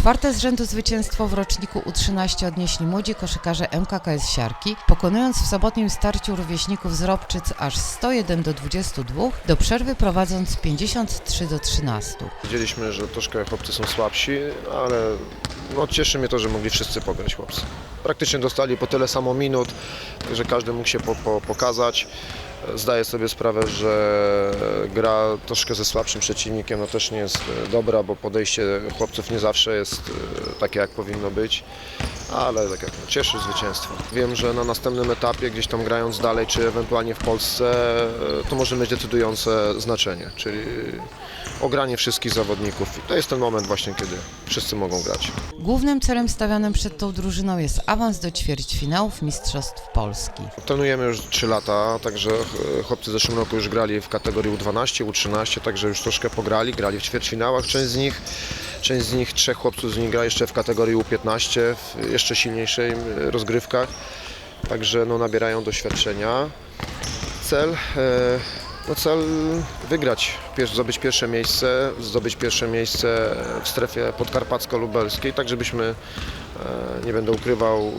Czwarte z rzędu zwycięstwo w roczniku U13 odnieśli młodzi koszykarze MKKS Siarki, pokonując w sobotnim starciu rówieśników z Robczyc aż 101 do 22, do przerwy prowadząc 53 do 13. Wiedzieliśmy, że troszkę chłopcy są słabsi, ale no, cieszy mnie to, że mogli wszyscy pograć chłopcy. Praktycznie dostali po tyle samo minut, że każdy mógł się po, po, pokazać. Zdaję sobie sprawę, że gra troszkę ze słabszym przeciwnikiem no też nie jest e, dobra, bo podejście chłopców nie zawsze jest e, takie, jak powinno być, ale tak jak cieszy zwycięstwo. Wiem, że na następnym etapie, gdzieś tam grając dalej, czy ewentualnie w Polsce, e, to może mieć decydujące znaczenie, czyli ogranie wszystkich zawodników. I to jest ten moment właśnie, kiedy wszyscy mogą grać. Głównym celem stawianym przed tą drużyną jest awans do ćwierćfinałów Mistrzostw Polski. Trenujemy już 3 lata, także chłopcy w zeszłym roku już grali w kategorii U12, U13, także już troszkę pograli, grali w ćwierćfinałach. Część z nich, część z nich, trzech chłopców z nich gra jeszcze w kategorii U15, w jeszcze silniejszej e, rozgrywkach, także no, nabierają doświadczenia. Cel, e, no cel wygrać, zdobyć pierwsze miejsce, zdobyć pierwsze miejsce w strefie podkarpacko-lubelskiej, tak żebyśmy, e, nie będę ukrywał,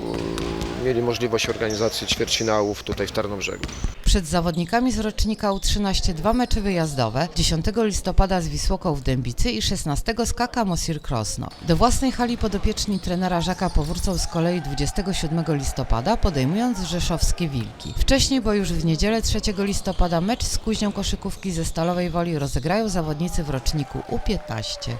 mieli możliwość organizacji ćwierćfinałów tutaj w Tarnobrzegu. Przed zawodnikami z rocznika U13 dwa mecze wyjazdowe 10 listopada z Wisłoką w Dębicy i 16 z KK Mosir Krosno. Do własnej hali podopieczni trenera Żaka powrócą z kolei 27 listopada podejmując rzeszowskie Wilki. Wcześniej, bo już w niedzielę 3 listopada mecz z kuźnią koszykówki ze Stalowej Woli rozegrają zawodnicy w roczniku U15.